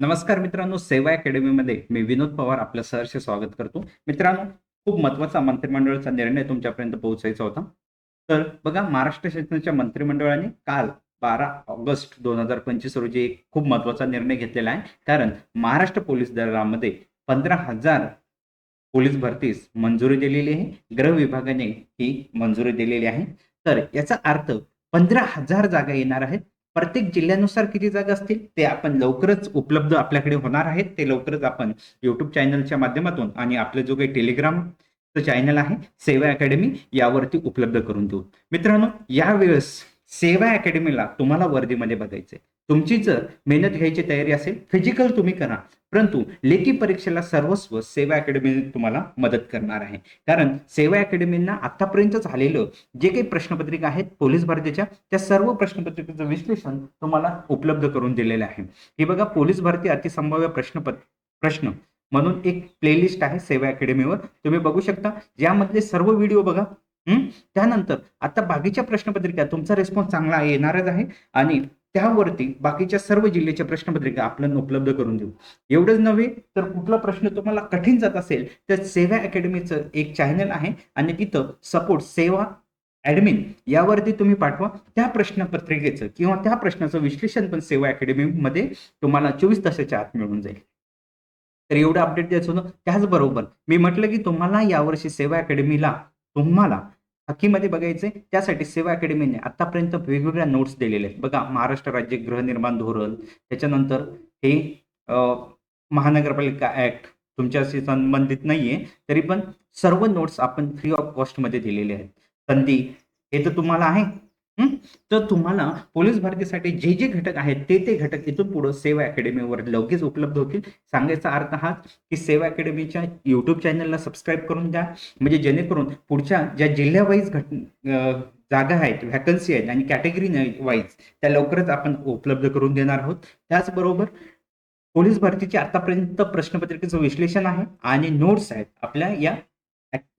नमस्कार मित्रांनो सेवा अकॅडमीमध्ये मी विनोद पवार आपलं सहर्ष स्वागत करतो. मित्रांनो खूप महत्त्वाचा मंत्रिमंडळाचा निर्णय तुमच्यापर्यंत पोहोचायचा होता. तर बघा महाराष्ट्र शासनाच्या मंत्रिमंडळाने काल बारा ऑगस्ट दोन हजार पंचवीस रोजी एक खूप महत्त्वाचा निर्णय घेतलेला आहे. कारण महाराष्ट्र पोलीस दलामध्ये पंधरा हजार पोलीस भरतीस मंजुरी दिलेली आहे. गृह विभागाने ही मंजुरी दिलेली आहे. तर याचा अर्थ पंधरा हजार जागा येणार आहेत. प्रत्येक जिल्ह्यानुसार किती जागा असतील ते आपण लवकरच उपलब्ध आपल्याकडे होणार आहेत. ते लवकरच आपण युट्यूब चॅनलच्या माध्यमातून आणि आपलं जो काही टेलिग्राम चॅनल आहे सेवा अकॅडमी यावरती उपलब्ध करून देऊ. मित्रांनो यावेळेस सेवा अकॅडमीला तुम्हाला वर्दीमध्ये बघायचंय. तुमची जर मेहनत घ्यायची तयारी असेल फिजिकल तुम्ही करा. परंतु लेखी परीक्षेला सर्वस्व सेवा अकॅडमी तुम्हाला मदत करणार आहे. कारण सेवा अकॅडमींना आतापर्यंत झालेलं जे काही प्रश्नपत्रिका आहेत पोलीस भरतीच्या त्या सर्व प्रश्नपत्रिकेचं विश्लेषण तुम्हाला उपलब्ध करून दिलेलं आहे. हे बघा पोलीस भरती अतिसंभाव्य प्रश्नपत प्रश्न म्हणून एक प्लेलिस्ट आहे सेवा अकॅडमीवर. तुम्ही बघू शकता. ज्यामधले सर्व व्हिडिओ बघा. त्यानंतर आता बाकीच्या प्रश्नपत्रिका तुमचा रिस्पॉन्स चांगला येणारच आहे. आणि त्यावरती बाकीच्या सर्व जिल्ह्याच्या प्रश्नपत्रिका आपल्याला उपलब्ध करून देऊ. एवढंच नव्हे तर कुठला प्रश्न तुम्हाला कठीण जात असेल तर सेवा अकॅडमीचं एक चॅनल आहे. आणि तिथं सपोर्ट सेवा ऍडमिन यावरती तुम्ही पाठवा. त्या प्रश्नपत्रिकेचं किंवा त्या प्रश्नाचं विश्लेषण पण सेवा अकॅडमीमध्ये तुम्हाला चोवीस तासाच्या आत मिळून जाईल. तर एवढं अपडेट द्यायचं होतं. त्याचबरोबर मी म्हटलं की तुम्हाला यावर्षी सेवा अकॅडमीला तुम्हाला हकीमध्ये बघायचे त्यासाठी सेवा अकॅडमीने आतापर्यंत वेगवेगळ्या नोट्स दिलेल्या आहेत. बघा महाराष्ट्र राज्य गृहनिर्माण धोरण त्याच्यानंतर हे महानगरपालिका ऍक्ट तुमच्याशी संबंधित नाहीये तरी पण सर्व नोट्स आपण फ्री ऑफ कॉस्टमध्ये दिलेले आहेत. संधी हे तर तुम्हाला आहे. तर तुम्हाला पोलीस भरतीसाठी जे जे घटक आहेत ते ते घटक इथून पुढे सेवा अकॅडमीवर लगेच उपलब्ध होतील. सांगायचा अर्थ हा की सेवा अकॅडमीच्या युट्यूब चॅनलला सबस्क्राईब करून द्या. म्हणजे जेणेकरून पुढच्या ज्या जिल्ह्यावाईज घट जागा आहेत व्हॅकन्सी आहेत आणि कॅटेगरी वाईज त्या लवकरच आपण उपलब्ध करून देणार आहोत. त्याचबरोबर पोलीस भरतीचे आतापर्यंत प्रश्नपत्रिकेचं विश्लेषण आहे आणि नोट्स आहेत आपल्या या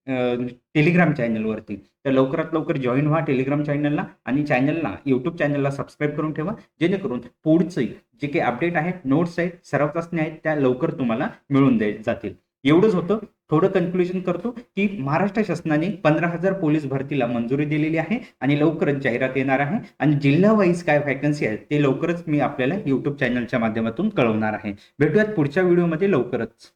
टेलिग्राम चॅनलवरती तर लवकरात लवकर जॉईन व्हा टेलिग्राम चॅनलला आणि चॅनलला यूट्यूब चॅनलला सबस्क्राईब करून ठेवा. जेणेकरून पुढचे जे काही अपडेट आहेत नोट्स आहेत सराव चाचण्या आहेत त्या लवकर तुम्हाला मिळून दे जातील. एवढंच होतं. थोडं कन्क्लुजन करतो की महाराष्ट्र शासनाने पंधरा हजार पोलीस भरतीला मंजुरी दिलेली आहे आणि लवकरच जाहिरात येणार आहे. आणि जिल्हा वाईज काय व्हॅकन्सी आहेत ते लवकरच मी आपल्याला यूट्यूब चॅनलच्या माध्यमातून कळवणार आहे. भेटूयात पुढच्या व्हिडिओमध्ये लवकरच.